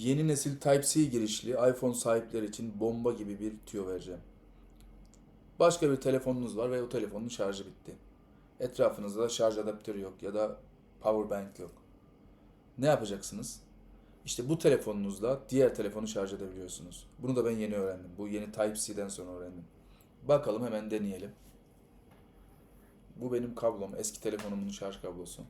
Yeni nesil Type-C girişli iPhone sahipleri için bomba gibi bir tüyo vereceğim. Başka bir telefonunuz var ve o telefonun şarjı bitti. Etrafınızda şarj adaptörü yok ya da power bank yok. Ne yapacaksınız? İşte bu telefonunuzla diğer telefonu şarj edebiliyorsunuz. Bunu da ben yeni öğrendim. Bu yeni Type-C'den sonra öğrendim. Bakalım hemen deneyelim. Bu benim kablom. Eski telefonumun şarj kablosu.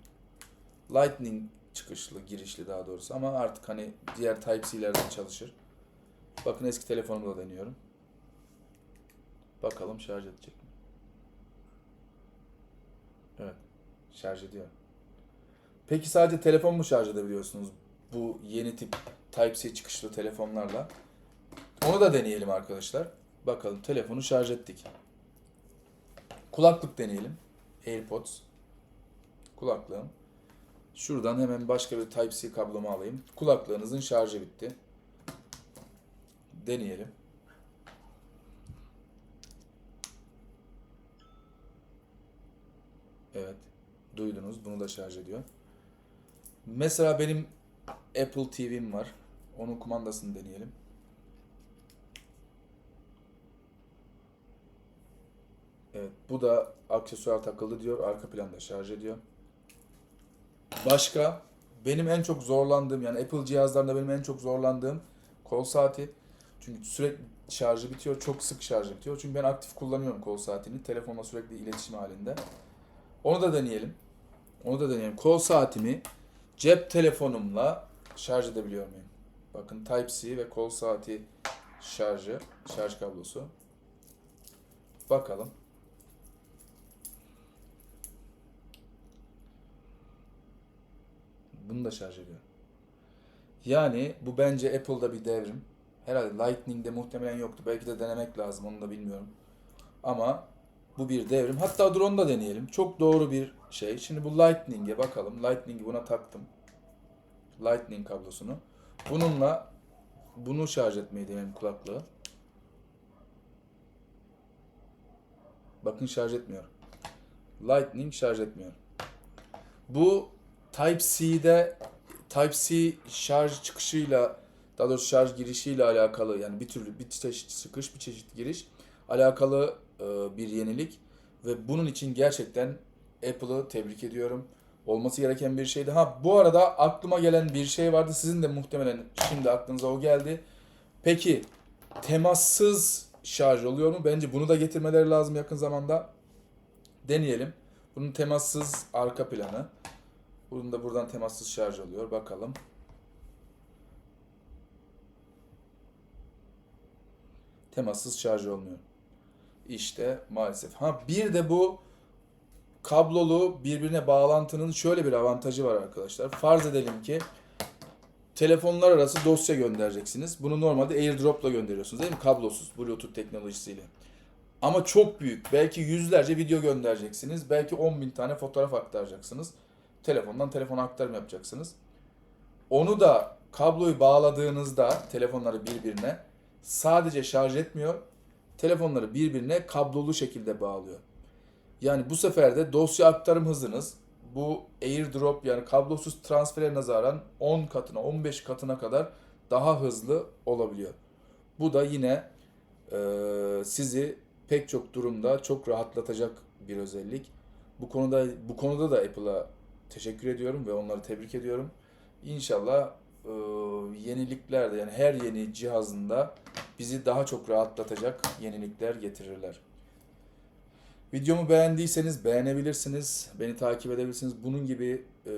Lightning çıkışlı, girişli daha doğrusu ama artık hani diğer Type-C'lerden çalışır. Bakın eski telefonumda deniyorum. Bakalım şarj edecek mi? Evet, şarj ediyor. Peki sadece telefon mu şarj edebiliyorsunuz bu yeni tip Type-C çıkışlı telefonlarla? Onu da deneyelim arkadaşlar. Bakalım telefonu şarj ettik. Kulaklık deneyelim. AirPods. Kulaklığım. Şuradan hemen başka bir Type-C kablomu alayım. Kulaklığınızın şarjı bitti. Deneyelim. Evet. Duydunuz. Bunu da şarj ediyor. Mesela benim Apple TV'm var. Onun kumandasını deneyelim. Evet. Bu da aksesuar takıldı diyor. Arka planda şarj ediyor. Başka benim en çok zorlandığım yani Apple cihazlarında benim en çok zorlandığım kol saati. Çünkü sürekli şarjı bitiyor. Çok sık şarjı bitiyor. Çünkü ben aktif kullanıyorum kol saatini. Telefonla sürekli iletişim halinde. Onu da deneyelim. Onu da deneyelim. Kol saatimi cep telefonumla şarj edebiliyor muyum? Bakın Type-C ve kol saati şarjı, şarj kablosu. Bakalım. Bunu da şarj ediyor. Yani bu bence Apple'da bir devrim. Herhalde Lightning'de muhtemelen yoktu. Belki de denemek lazım onu da bilmiyorum. Ama bu bir devrim. Hatta dur onu da deneyelim. Çok doğru bir şey. Şimdi bu Lightning'e bakalım. Lightning'i buna taktım. Lightning kablosunu. Bununla bunu şarj etmeyi deneyelim kulaklığı. Bakın şarj etmiyor. Lightning şarj etmiyor. Bu Type-C'de Type-C şarj çıkışıyla daha doğrusu şarj girişiyle alakalı yani bir türlü bir çeşit çıkış bir çeşit giriş alakalı e, bir yenilik ve bunun için gerçekten Apple'ı tebrik ediyorum. Olması gereken bir şeydi. Ha bu arada aklıma gelen bir şey vardı. Sizin de muhtemelen şimdi aklınıza o geldi. Peki temassız şarj oluyor mu? Bence bunu da getirmeleri lazım yakın zamanda. Deneyelim. Bunun temassız arka planı. Bunun da buradan temassız şarj oluyor. Bakalım. Temassız şarj olmuyor. İşte maalesef. Ha bir de bu kablolu birbirine bağlantının şöyle bir avantajı var arkadaşlar. Farz edelim ki telefonlar arası dosya göndereceksiniz. Bunu normalde AirDrop'la gönderiyorsunuz değil mi? Kablosuz Bluetooth teknolojisiyle. Ama çok büyük. Belki yüzlerce video göndereceksiniz. Belki 10 bin tane fotoğraf aktaracaksınız. Telefondan telefona aktarım yapacaksınız. Onu da kabloyu bağladığınızda telefonları birbirine sadece şarj etmiyor. Telefonları birbirine kablolu şekilde bağlıyor. Yani bu sefer de dosya aktarım hızınız bu AirDrop yani kablosuz transfere nazaran 10 katına 15 katına kadar daha hızlı olabiliyor. Bu da yine e, sizi pek çok durumda çok rahatlatacak bir özellik. Bu konuda bu konuda da Apple'a teşekkür ediyorum ve onları tebrik ediyorum. İnşallah e, yeniliklerde yani her yeni cihazında bizi daha çok rahatlatacak yenilikler getirirler. Videomu beğendiyseniz beğenebilirsiniz. Beni takip edebilirsiniz. Bunun gibi e,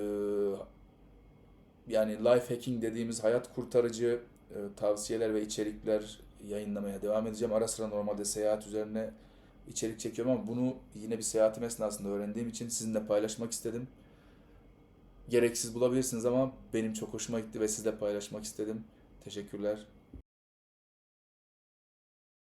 yani life hacking dediğimiz hayat kurtarıcı e, tavsiyeler ve içerikler yayınlamaya devam edeceğim. Ara sıra normalde seyahat üzerine içerik çekiyorum ama bunu yine bir seyahatim esnasında öğrendiğim için sizinle paylaşmak istedim. Gereksiz bulabilirsiniz ama benim çok hoşuma gitti ve sizle paylaşmak istedim. Teşekkürler.